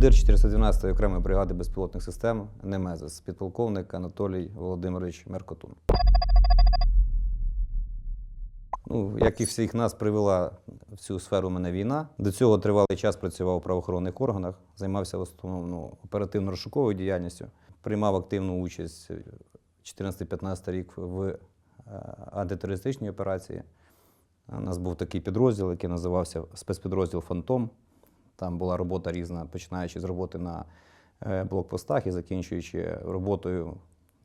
командир 412-ї окремої бригади безпілотних систем НМЕЗИС, підполковник Анатолій Володимирович Меркотун. Ну, як і всіх нас привела в цю сферу мене війна. До цього тривалий час працював у правоохоронних органах, займався в основному ну, оперативно-розшуковою діяльністю, приймав активну участь 14-15 рік в е, антитерористичній операції. У нас був такий підрозділ, який називався спецпідрозділ Фантом. Там була робота різна, починаючи з роботи на е, блокпостах і закінчуючи роботою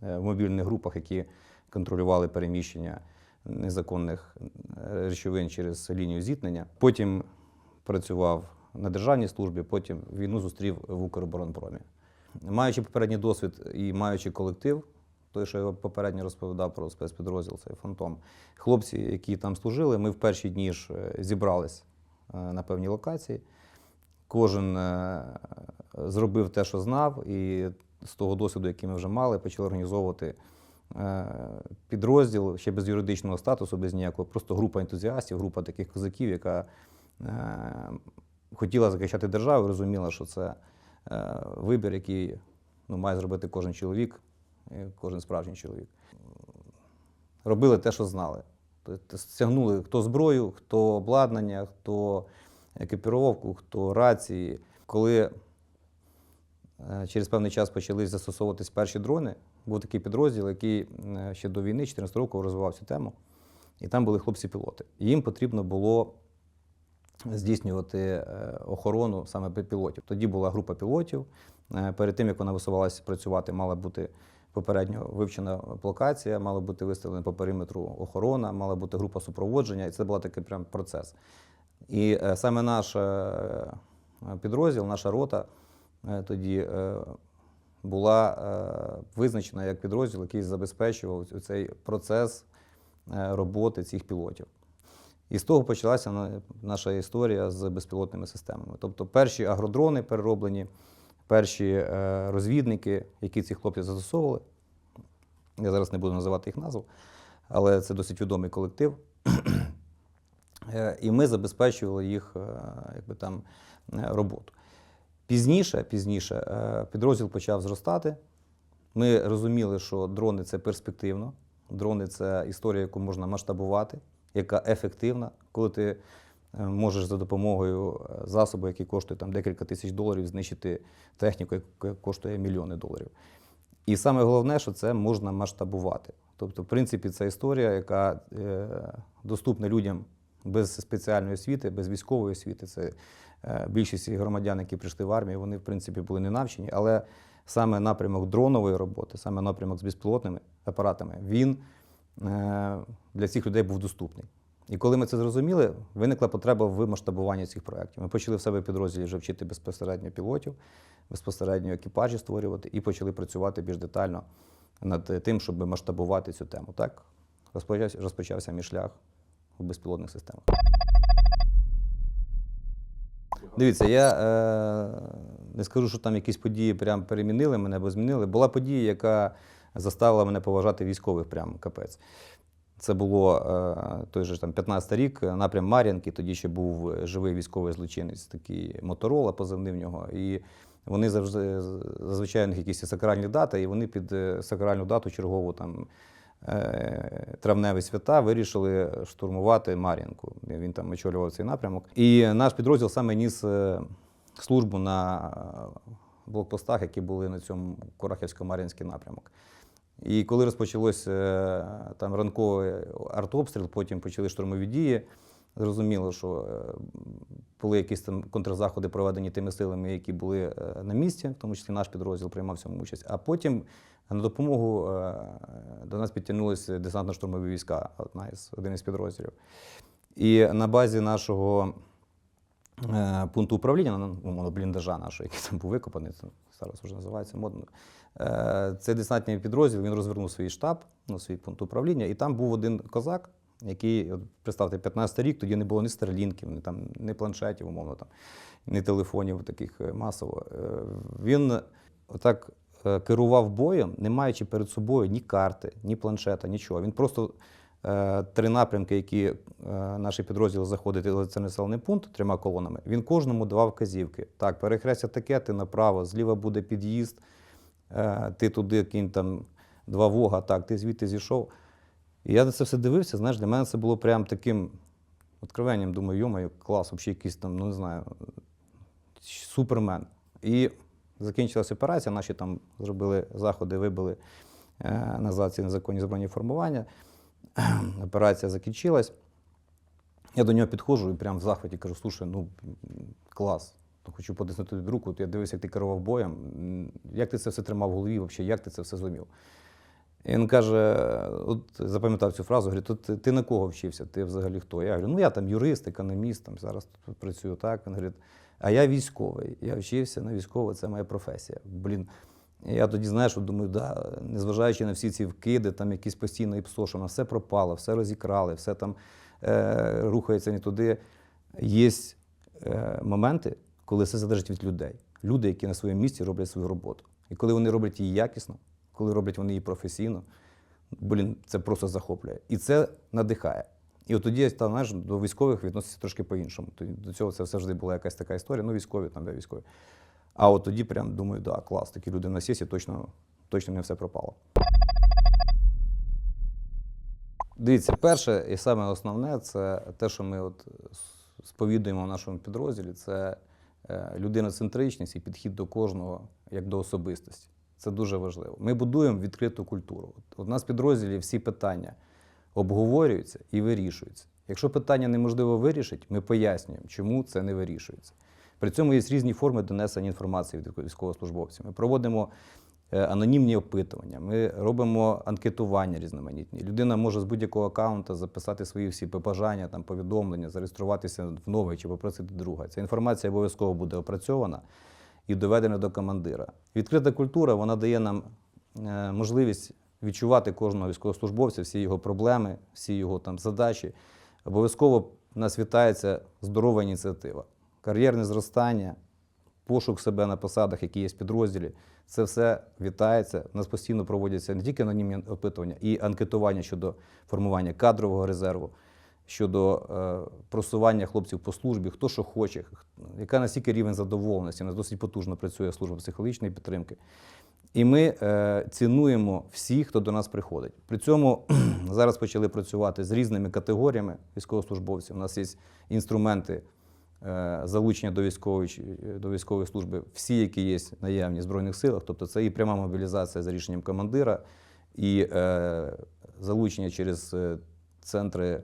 е, в мобільних групах, які контролювали переміщення незаконних е, речовин через лінію зіткнення. Потім працював на державній службі, потім війну зустрів в Укроборонпромі. Маючи попередній досвід і маючи колектив, той, що я попередньо розповідав про спецпідрозділ, цей фантом. Хлопці, які там служили, ми в перші дні ж зібрались на певній локації. Кожен е, зробив те, що знав, і з того досвіду, який ми вже мали, почали організовувати е, підрозділ ще без юридичного статусу, без ніякого, просто група ентузіастів, група таких козаків, яка е, хотіла захищати державу, розуміла, що це вибір, який ну, має зробити кожен чоловік, кожен справжній чоловік. Робили те, що знали. Тобто стягнули хто зброю, хто обладнання, хто екіпіровку, хто рації. Коли е, через певний час почали застосовуватись перші дрони, був такий підрозділ, який е, ще до війни, 14 років, розвивав цю тему. І там були хлопці-пілоти. Їм потрібно було здійснювати е, охорону саме пілотів. Тоді була група пілотів. Перед тим, як вона висувалася працювати, мала бути попередньо вивчена локація, мала бути виставлена по периметру охорона, мала бути група супроводження, і це був такий прям процес. І е, саме наш е, підрозділ, наша рота е, тоді е, була е, визначена як підрозділ, який забезпечував цей процес е, роботи цих пілотів. І з того почалася наша історія з безпілотними системами. Тобто перші агродрони перероблені, перші е, розвідники, які ці хлопці застосовували. Я зараз не буду називати їх назву, але це досить відомий колектив. Е, І ми забезпечували їх е, якби там, е, роботу. Пізніше, пізніше підрозділ почав зростати. Ми розуміли, що дрони це перспективно. Дрони це історія, яку можна масштабувати, яка ефективна, коли ти можеш за допомогою засобу, який коштує там, декілька тисяч доларів, знищити техніку, яка коштує мільйони доларів. І саме головне, що це можна масштабувати. Тобто, в принципі, це історія, яка доступна людям без спеціальної освіти, без військової освіти. Це е, більшість громадян, які прийшли в армію, вони в принципі були не навчені, але саме напрямок дронової роботи, саме напрямок з безпілотними апаратами, він е, для цих людей був доступний. І коли ми це зрозуміли, виникла потреба в масштабуванні цих проєктів. Ми почали в себе підрозділі вже вчити безпосередньо пілотів, безпосередньо екіпажі створювати і почали працювати більш детально над тим, щоб масштабувати цю тему. Так розпочався, розпочався мій шлях у безпілотних системах. Дивіться, я е, не скажу, що там якісь події прям перемінили мене або змінили. Була подія, яка заставила мене поважати військових прям капець. Це було е, той же там 15 рік, напрям Мар'янки. Тоді ще був живий військовий злочинець, такий Моторола, позивний в нього. І вони завжди зазвичай якісь сакральні дати, і вони під е, сакральну дату чергову там травневі свята вирішили штурмувати Мар'їнку. Він там очолював цей напрямок. І наш підрозділ саме ніс е, службу на е, блокпостах, які були на цьому Курахівсько-Мар'їнський напрямок. І коли розпочалось е, там ранковий артобстріл, потім почали штурмові дії. Зрозуміло, що е, були якісь там контрзаходи проведені тими силами, які були е, на місці, в тому числі наш підрозділ приймав цьому участь. А потім на допомогу е, до нас підтягнулися десантно-штурмові війська, одна із один із підрозділів. І на базі нашого е, пункту управління, ну, умовно, бліндажа нашого, який там був викопаний, це зараз вже називається модно. Е, Цей десантний підрозділ він розвернув свій штаб, ну, свій пункт управління, і там був один козак, який, от, представте, 15 рік, тоді не було ні старлінків, ні, там, ні планшетів, умовно, там, ні телефонів таких е, масово. Е, Він отак е, керував боєм, не маючи перед собою ні карти, ні планшета, нічого. Він просто три напрямки, які наші підрозділи заходили в цей населений пункт трьома колонами. Він кожному давав вказівки. Так, перехрестя таке, ти направо, зліва буде під'їзд, ти туди кінь там два вога, так, ти звідти зійшов. І я на це все дивився, знаєш, для мене це було прям таким откровенням. Думаю, йомаю, клас, взагалі якийсь там, ну не знаю, супермен. І закінчилася операція, наші там зробили заходи, вибили е, назад ці незаконні збройні формування. Операція закінчилась. Я до нього підходжу і прям в захваті кажу: слушай, ну клас. Хочу потиснути руку. Я дивився, як ти керував боєм. Як ти це все тримав в голові, взагалі, як ти це все зумів? І він каже: от запам'ятав цю фразу, говорить, «От ти, ти на кого вчився? Ти взагалі хто? Я говорю, ну я там юрист, економіст, там зараз тут працюю так. Він говорить, а я військовий. Я вчився на військовий, це моя професія. Блін. Я тоді, знаєш, думаю, да, незважаючи на всі ці вкиди, там якісь постійно іпсо, що на все пропало, все розікрали, все там е, рухається не туди. Є е, моменти, коли все залежить від людей. Люди, які на своєму місці роблять свою роботу. І коли вони роблять її якісно, коли роблять вони її професійно, блін, це просто захоплює. І це надихає. І от тоді став, знаєш, до військових відносився трошки по-іншому. До цього це завжди була якась така історія. Ну, військові, там, де військові. А от тоді прям думаю, да, клас, такі люди на сісі, точно, точно не все пропало. Дивіться, перше і саме основне це те, що ми от сповідуємо в нашому підрозділі, це е, людиноцентричність і підхід до кожного як до особистості. Це дуже важливо. Ми будуємо відкриту культуру. У нас в підрозділі всі питання обговорюються і вирішуються. Якщо питання неможливо вирішити, ми пояснюємо, чому це не вирішується. При цьому є різні форми донесення інформації від військовослужбовців. Ми проводимо е, анонімні опитування, ми робимо анкетування різноманітні. Людина може з будь-якого аккаунта записати свої всі побажання, там, повідомлення, зареєструватися в новий чи попросити друга. Ця інформація обов'язково буде опрацьована і доведена до командира. Відкрита культура вона дає нам е, можливість відчувати кожного військовослужбовця, всі його проблеми, всі його там задачі. Обов'язково нас вітається здорова ініціатива, кар'єрне зростання, пошук себе на посадах, які є в підрозділі. Це все вітається. У нас постійно проводяться не тільки анонімні опитування, і анкетування щодо формування кадрового резерву, щодо е, просування хлопців по службі, хто що хоче, яка настільки рівень задоволеності. У нас досить потужно працює служба психологічної підтримки. І ми е, цінуємо всіх, хто до нас приходить. При цьому зараз почали працювати з різними категоріями військовослужбовців. У нас є інструменти е, залучення до військової, до військової служби, всі, які є наявні в Збройних силах. Тобто це і пряма мобілізація за рішенням командира, і е, залучення через центри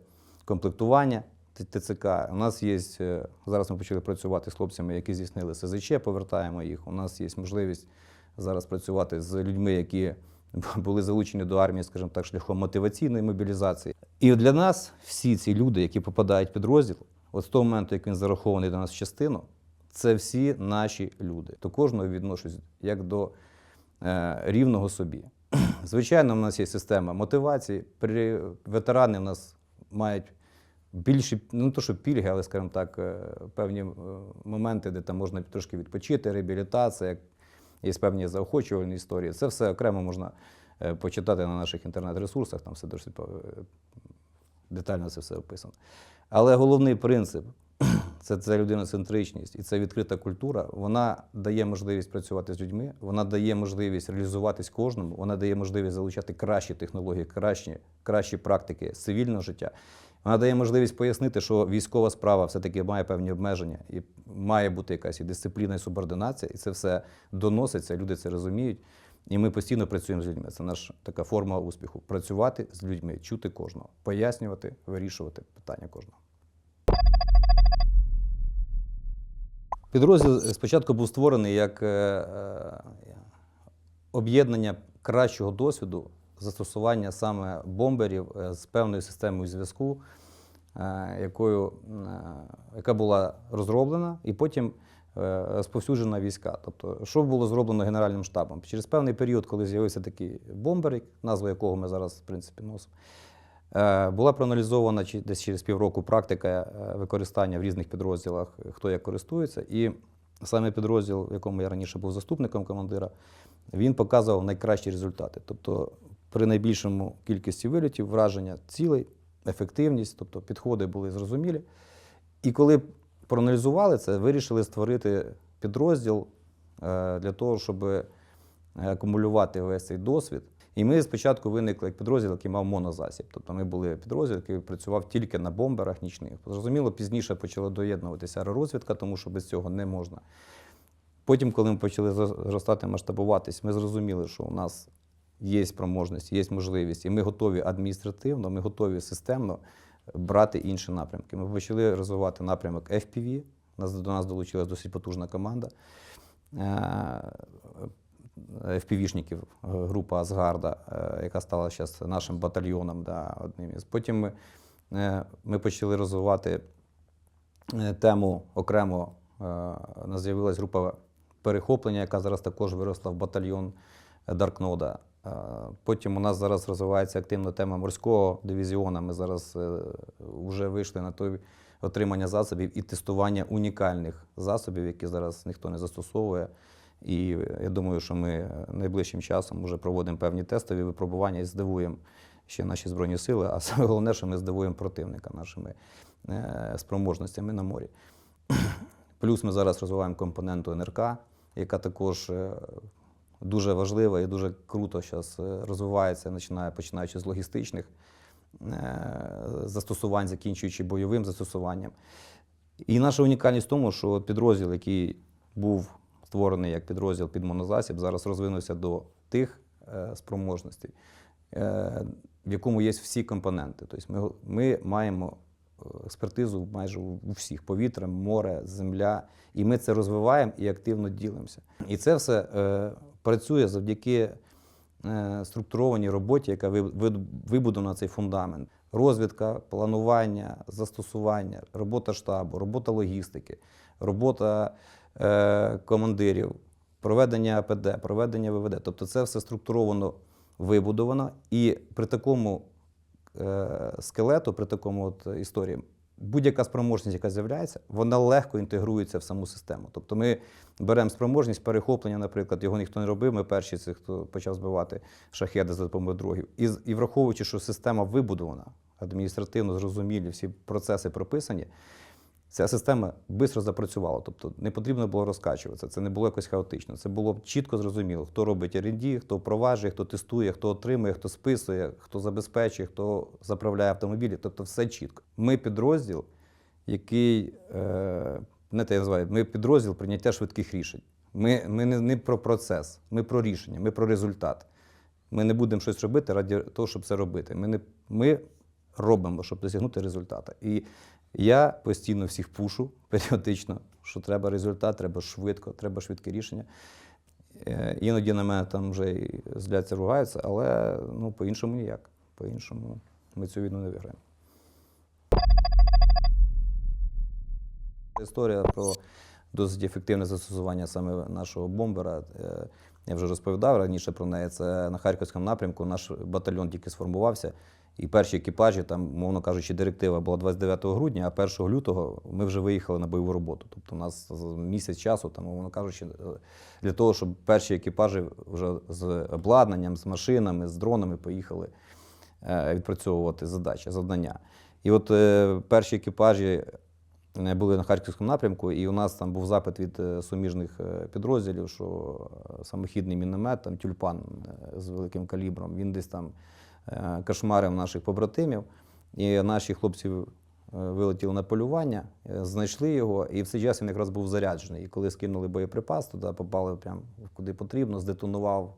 комплектування ТЦК. У нас є е, зараз. Ми почали працювати з хлопцями, які здійснили СЗЧ, повертаємо їх. У нас є можливість зараз працювати з людьми, які були залучені до армії, скажімо так, шляхом мотиваційної мобілізації. І для нас всі ці люди, які попадають в підрозділ, от з того моменту, як він зарахований до нас в частину, це всі наші люди. До кожного відношусь як до е, рівного собі. Звичайно, в нас є система мотивації. При ветерани в нас мають більші, ну то, що пільги, але, скажімо так, е, певні е, моменти, де там можна трошки відпочити, реабілітація, є певні заохочувальні історії. Це все окремо можна е, почитати на наших інтернет-ресурсах, там все досить детально це все описано. Але головний принцип це, це людиноцентричність і це відкрита культура. Вона дає можливість працювати з людьми, вона дає можливість реалізуватись кожному, вона дає можливість залучати кращі технології, кращі, кращі практики цивільного життя. Вона дає можливість пояснити, що військова справа все-таки має певні обмеження, і має бути якась і дисципліна, і субординація, і це все доноситься, люди це розуміють. І ми постійно працюємо з людьми. Це наша така форма успіху. Працювати з людьми, чути кожного, пояснювати, вирішувати питання кожного. Підрозділ спочатку був створений як е, е, об'єднання кращого досвіду застосування саме бомберів е, з певною системою зв'язку, е, якою, е, яка була розроблена і потім розповсюджена війська. Тобто, що було зроблено Генеральним штабом? Через певний період, коли з'явився такий бомбер, назву якого ми зараз в принципі носимо. Була проаналізована десь через півроку практика використання в різних підрозділах, хто як користується. І саме підрозділ, в якому я раніше був заступником командира, він показував найкращі результати. Тобто при найбільшому кількості вильотів, враження цілей, ефективність, тобто підходи були зрозумілі. І коли проаналізували це, вирішили створити підрозділ е, для того, щоб е, акумулювати весь цей досвід. І ми спочатку виникли як підрозділ, який мав монозасіб. Тобто ми були підрозділ, який працював тільки на бомберах нічних. Зрозуміло, пізніше почала доєднуватися аеророзвідка, тому що без цього не можна. Потім, коли ми почали зростати, масштабуватись, ми зрозуміли, що у нас є спроможність, є можливість, і ми готові адміністративно, ми готові системно брати інші напрямки. Ми почали розвивати напрямок FPV. До нас долучилась досить потужна команда е, FPV-шників, група Асгарда, е, яка стала зараз нашим батальйоном. Да, одним із. Потім ми, е, ми почали розвивати тему окремо. з'явилась група перехоплення, яка зараз також виросла в батальйон Даркнода. Е, Потім у нас зараз розвивається активна тема морського дивізіону. Ми зараз вже вийшли на той отримання засобів і тестування унікальних засобів, які зараз ніхто не застосовує. І я думаю, що ми найближчим часом вже проводимо певні тестові випробування і здивуємо ще наші збройні сили. А саме головне, що ми здивуємо противника нашими е, спроможностями на морі. Плюс ми зараз розвиваємо компоненту НРК, яка також е, дуже важлива і дуже круто зараз розвивається, починає, починаючи з логістичних е, застосувань, закінчуючи бойовим застосуванням. І наша унікальність в тому, що підрозділ, який був створений як підрозділ під монозасіб, зараз розвинувся до тих е, спроможностей, е, в якому є всі компоненти. Тобто ми, ми маємо е, експертизу майже у всіх повітря, море, земля, і ми це розвиваємо і активно ділимося. І це все е, працює завдяки е, структурованій роботі, яка ви- ви- вибудована цей фундамент. Розвідка, планування, застосування, робота штабу, робота логістики, робота е, командирів, проведення АПД, проведення ВВД. Тобто це все структуровано, вибудовано. І при такому скелету, при такому от історії, будь-яка спроможність, яка з'являється, вона легко інтегрується в саму систему. Тобто ми беремо спроможність перехоплення, наприклад, його ніхто не робив. Ми перші, це хто почав збивати шахеди за допомогою дрогів. І, і враховуючи, що система вибудована, адміністративно зрозумілі, всі процеси прописані. Ця система швидко запрацювала, тобто не потрібно було розкачуватися. Це не було якось хаотично. Це було чітко зрозуміло, хто робить R&D, хто впроваджує, хто тестує, хто отримує, хто списує, хто забезпечує, хто заправляє автомобілі. Тобто все чітко. Ми підрозділ, який е, не те я називаю, ми підрозділ прийняття швидких рішень. Ми, ми не, не про процес, ми про рішення, ми про результат. Ми не будемо щось робити ради того, щоб це робити. Ми, не, ми робимо, щоб досягнути результату. І я постійно всіх пушу періодично, що треба результат, треба швидко, треба швидке рішення. Е, Іноді на мене там вже і зляться, ругаються, але ну, по-іншому ніяк. По-іншому ми цю війну не виграємо. Історія про досить ефективне застосування саме нашого бомбера. е, Я вже розповідав раніше про неї. Це на Харківському напрямку наш батальйон тільки сформувався. І перші екіпажі, там, мовно кажучи, директива була 29 грудня, а 1 лютого ми вже виїхали на бойову роботу. Тобто у нас місяць часу, там, мовно кажучи, е, для того, щоб перші екіпажі вже з обладнанням, з машинами, з дронами поїхали е, відпрацьовувати задачі, завдання. І от е, перші екіпажі були на Харківському напрямку, і у нас там був запит від суміжних підрозділів, що самохідний міномет, там тюльпан з великим калібром, він десь там кошмарив наших побратимів. І наші хлопці е, вилетіли на полювання, е, знайшли його, і в цей час він якраз був заряджений. І коли скинули боєприпас, туди попали прямо куди потрібно, здетонував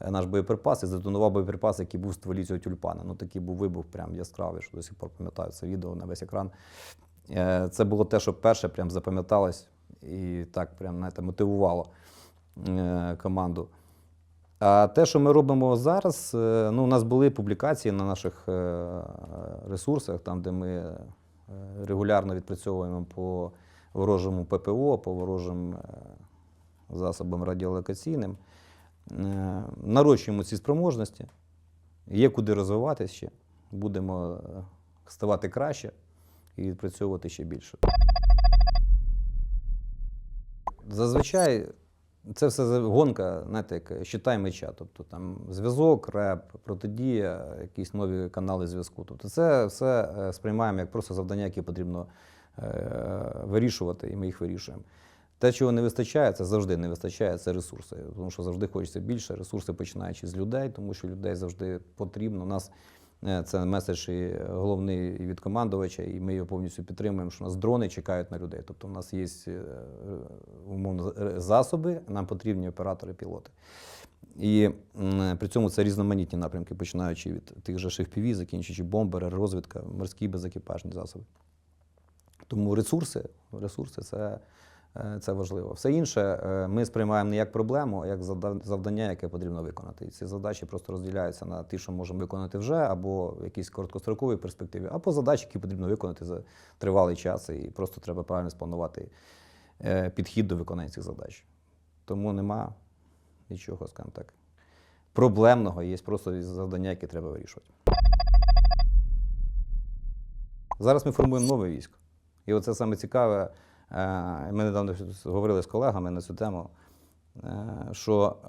е, наш боєприпас і здетонував боєприпас, який був в стволі цього тюльпана. Ну такий був вибух, прям яскравий, що до сих пор пам'ятаю це відео на весь екран. Е, Це було те, що перше прям запам'яталось і так прям знаєте, мотивувало е, команду. А те, що ми робимо зараз, е, ну, у нас були публікації на наших е, ресурсах, там, де ми е, регулярно відпрацьовуємо по ворожому ППО, по ворожим засобам радіолокаційним. Нарощуємо ці спроможності, є куди розвиватися ще, будемо ставати краще і відпрацьовувати ще більше. Зазвичай це все гонка, знаєте, як щита і меча. Тобто там зв'язок, реп, протидія, якісь нові канали зв'язку. Тобто це все е, сприймаємо як просто завдання, які потрібно е, вирішувати, і ми їх вирішуємо. Те, чого не вистачає, це завжди не вистачає, це ресурси. Тому що завжди хочеться більше. Ресурси починаючи з людей, тому що людей завжди потрібно. У нас е, це меседж і головний і від командувача, і ми його повністю підтримуємо, що у нас дрони чекають на людей. Тобто, у нас є е, умовно е, засоби, нам потрібні оператори, пілоти. І при цьому це різноманітні напрямки, починаючи від тих же FPV, закінчуючи бомбери, розвідка, морські безекіпажні засоби. Тому ресурси, ресурси це, е, це важливо. Все інше е, ми сприймаємо не як проблему, а як завдання, яке потрібно виконати. І ці задачі просто розділяються на ті, що можемо виконати вже, або в якійсь короткостроковій перспективі, або задачі, які потрібно виконати за тривалий час, і просто треба правильно спланувати е, підхід до виконання цих задач. Тому нема нічого, скажімо так, проблемного, є просто завдання, які треба вирішувати. Зараз ми формуємо нове військо. І оце саме цікаве. Е, Ми недавно говорили з колегами на цю тему, е, що е,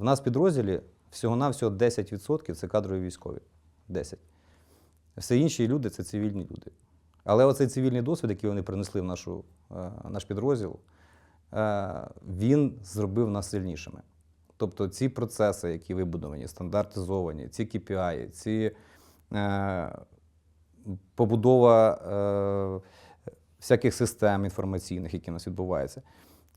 в нас підрозділі всього-навсього 10% це кадрові військові. 10. Все інші люди це цивільні люди. Але оцей цивільний досвід, який вони принесли в нашу, наш підрозділ, він зробив нас сильнішими. Тобто ці процеси, які вибудовані, стандартизовані, ці KPI, ці побудова всяких систем інформаційних, які у нас відбуваються.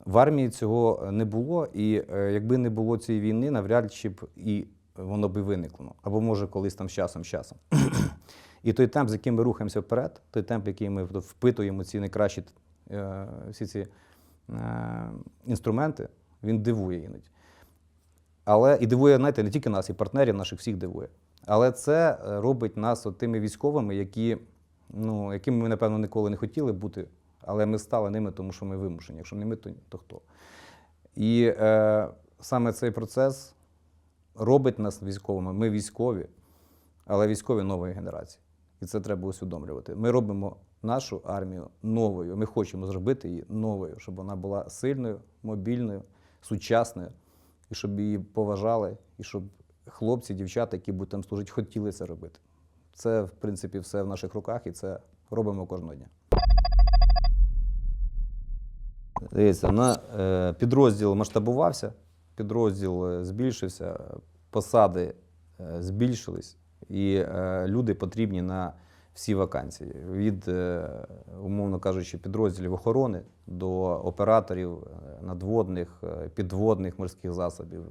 В армії цього не було, і е, якби не було цієї війни, навряд чи б і воно би виникло. Або може колись там з часом, з часом. І той темп, з яким ми рухаємося вперед, той темп, який ми впитуємо ці найкращі е, всі ці е, інструменти, він дивує іноді. Але і дивує, знаєте, не тільки нас, і партнерів наших всіх дивує. Але це е, робить нас от тими військовими, які, ну, якими ми, напевно, ніколи не хотіли бути, але ми стали ними, тому що ми вимушені. Якщо не ми, то, то хто? І е, саме цей процес робить нас військовими. Ми військові, але військові нової генерації. І це треба усвідомлювати. Ми робимо нашу армію новою. Ми хочемо зробити її новою, щоб вона була сильною, мобільною, сучасною, і щоб її поважали, і щоб хлопці, дівчата, які будуть там служити, хотіли це робити. Це, в принципі, все в наших руках, і це робимо кожного дня. Дивіться, на е, підрозділ масштабувався, підрозділ е, збільшився, посади е, збільшились, і люди потрібні на всі вакансії. Від, умовно кажучи, підрозділів охорони до операторів надводних, підводних морських засобів,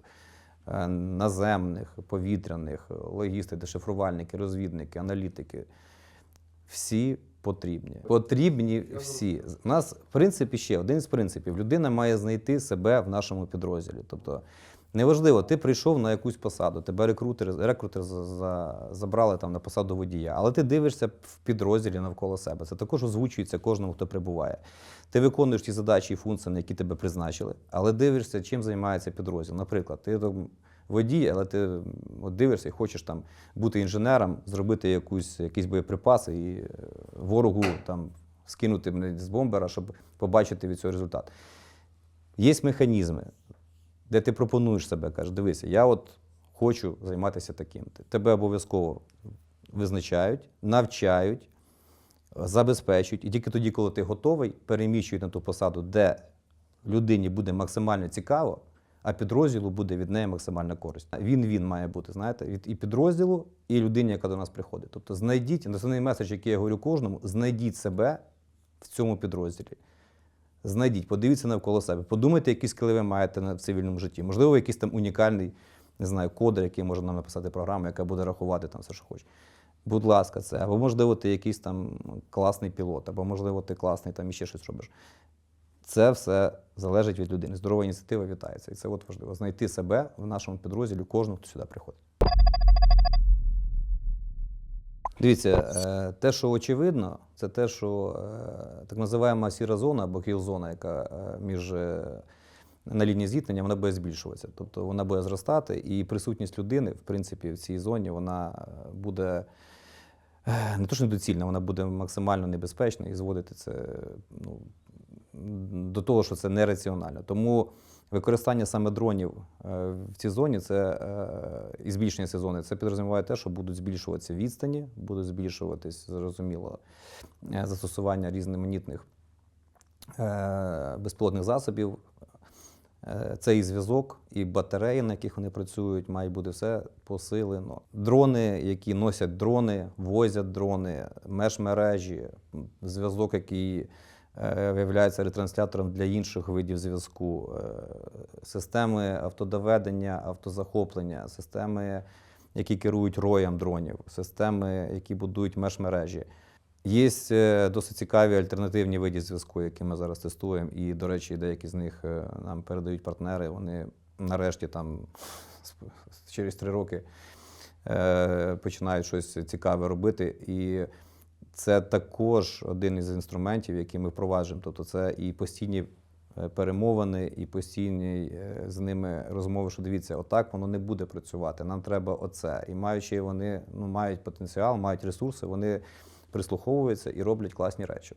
наземних, повітряних, логісти, дешифрувальники, розвідники, аналітики. Всі потрібні. Потрібні всі. У нас, в принципі, ще один з принципів: людина має знайти себе в нашому підрозділі. Тобто, неважливо, ти прийшов на якусь посаду, тебе рекрутер, рекрутер за, за, забрали там на посаду водія, але ти дивишся в підрозділі навколо себе. Це також озвучується кожному, хто прибуває. Ти виконуєш ті задачі і функції, на які тебе призначили, але дивишся, чим займається підрозділ. Наприклад, ти водій, але ти от дивишся і хочеш там бути інженером, зробити якусь, якісь боєприпаси і е, ворогу там скинути з бомбера, щоб побачити від цього результат. Є механізми, де ти пропонуєш себе, кажеш, дивися, я от хочу займатися таким. Тебе обов'язково визначають, навчають, забезпечують, і тільки тоді, коли ти готовий, переміщують на ту посаду, де людині буде максимально цікаво, а підрозділу буде від неї максимальна користь. Він він має бути, знаєте, від і підрозділу, і людині, яка до нас приходить. Тобто знайдіть, основний меседж, який я говорю кожному, знайдіть себе в цьому підрозділі. Знайдіть, подивіться навколо себе, подумайте, які скили ви маєте на- цивільному житті. Можливо, якийсь там унікальний, не знаю, кодер, який може нам написати програму, яка буде рахувати там все, що хоче. Будь ласка, це. Або, можливо, ти якийсь там класний пілот, або, можливо, ти класний там іще щось робиш. Це все залежить від людини. Здорова ініціатива вітається. І це от важливо. Знайти себе в нашому підрозділі кожного, хто сюди приходить. Дивіться, е, те, що очевидно, це те, що е, так називаємо сіра зона або кіл-зона, яка е, між на лінії зіткнення, вона буде збільшуватися. Тобто вона буде зростати, і присутність людини, в принципі, в цій зоні вона буде не то, що недоцільна, вона буде максимально небезпечна і зводити це ну, до того, що це нераціонально. Тому Використання саме дронів е, в цій зоні це е, і збільшення цієї зони, це підрозуміває те, що будуть збільшуватися відстані, будуть збільшуватись, зрозуміло, е, застосування різноманітних безпілотних засобів. Це і зв'язок, і батареї, на яких вони працюють, має бути все посилено. Дрони, які носять дрони, возять дрони, межмережі, зв'язок, який виявляється ретранслятором для інших видів зв'язку, е, системи автодоведення, автозахоплення, системи, які керують роєм дронів, системи, які будують межмережі. Є е, досить цікаві альтернативні види зв'язку, які ми зараз тестуємо. І, до речі, деякі з них е, нам передають партнери. Вони нарешті там через три роки е, починають щось цікаве робити. І це також один із інструментів, які ми впроваджуємо. Тобто це і постійні е, перемовини, і постійні е, з ними розмови, що дивіться, отак воно не буде працювати. Нам треба оце. І маючи вони ну, мають потенціал, мають ресурси, вони прислуховуються і роблять класні речі.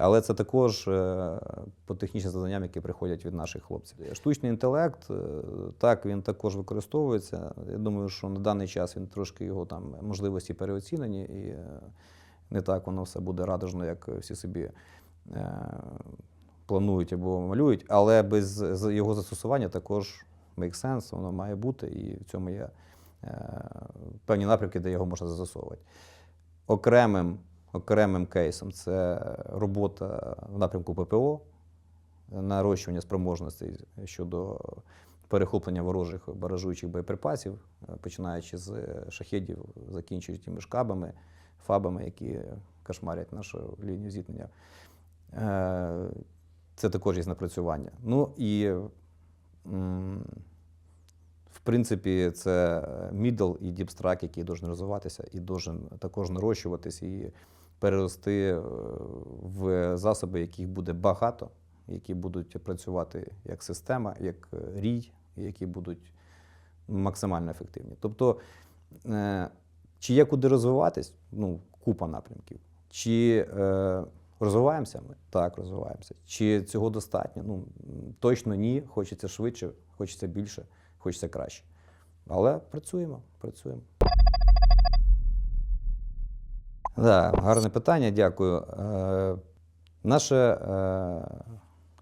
Але це також е, по технічним заданням, які приходять від наших хлопців. Штучний інтелект, е, так, він також використовується. Я думаю, що на даний час він трошки його там можливості переоцінені, і е, не так воно все буде радужно, як всі собі планують або малюють. Але без його застосування також make sense, воно має бути, і в цьому є певні напрямки, де його можна застосовувати. Окремим, окремим кейсом це робота в напрямку ППО, нарощування спроможностей щодо перехоплення ворожих баражуючих боєприпасів, починаючи з шахедів, закінчуючи тими шкабами, фабами, які кошмарять нашу лінію зіткнення. Е, Це також є напрацювання. Ну і в принципі, це middle і deep strike, який должен розвиватися і должен також нарощуватись і перерости е, в засоби, яких буде багато, які будуть працювати як система, як е, рій, які будуть максимально ефективні. Тобто, е, чи є куди розвиватись? Ну, купа напрямків. Чи е, розвиваємося ми? Так, розвиваємося. Чи цього достатньо? Ну, точно ні. Хочеться швидше, хочеться більше, хочеться краще. Але працюємо, працюємо. Да, гарне питання, дякую. Е, наша е,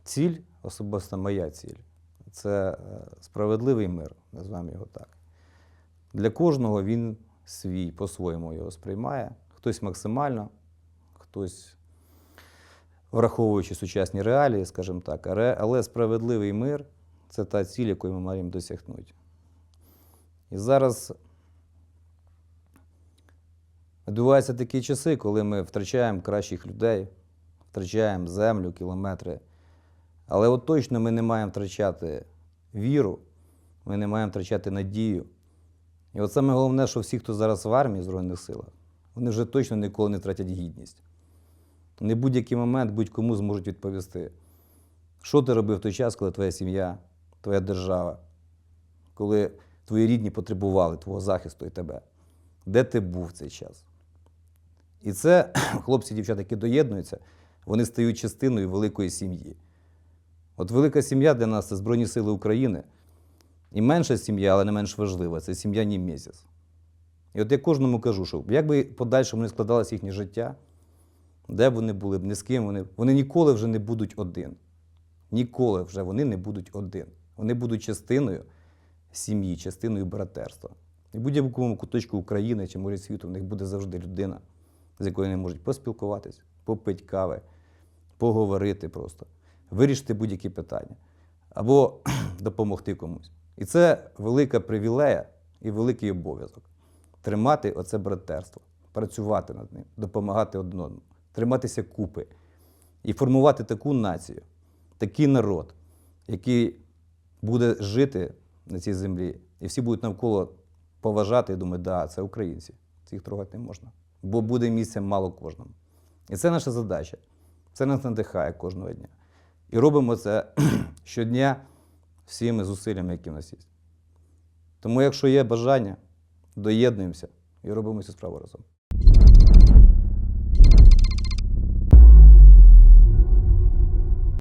ціль, особисто моя ціль, це е, справедливий мир, назвемо його так. Для кожного він свій, по-своєму його сприймає. Хтось максимально, хтось враховуючи сучасні реалії, скажімо так, але справедливий мир це та ціль, якої ми маємо досягнути. І зараз відбуваються такі часи, коли ми втрачаємо кращих людей, втрачаємо землю, кілометри. Але от точно ми не маємо втрачати віру, ми не маємо втрачати надію. І от саме головне, що всі, хто зараз в армії Збройних силах, вони вже точно ніколи не втратять гідність. Не будь-який момент будь-кому зможуть відповісти, що ти робив в той час, коли твоя сім'я, твоя держава, коли твої рідні потребували твого захисту і тебе. Де ти був в цей час? І це хлопці і дівчата, які доєднуються, вони стають частиною великої сім'ї. От велика сім'я для нас це Збройні Сили України. І менша сім'я, але не менш важлива, це сім'я Німезіс. І от я кожному кажу, що як би подальшому не складалося їхнє життя, де б вони були не з ким вони, вони ніколи вже не будуть один. Ніколи вже вони не будуть один. Вони будуть частиною сім'ї, частиною братерства. І будь-якому куточку України чи може світу в них буде завжди людина, з якою вони можуть поспілкуватись, попити кави, поговорити просто, вирішити будь-які питання або допомогти комусь. І це велика привілея і великий обов'язок тримати оце братерство, працювати над ним, допомагати один одному, триматися купи і формувати таку націю, такий народ, який буде жити на цій землі, і всі будуть навколо поважати і думати, да, це українці, цих трогати не можна, бо буде місця мало кожному. І це наша задача. Це нас надихає кожного дня. І робимо це щодня всіми зусиллями, які в нас є. Тому, якщо є бажання, доєднуємося і робимо цю справу разом.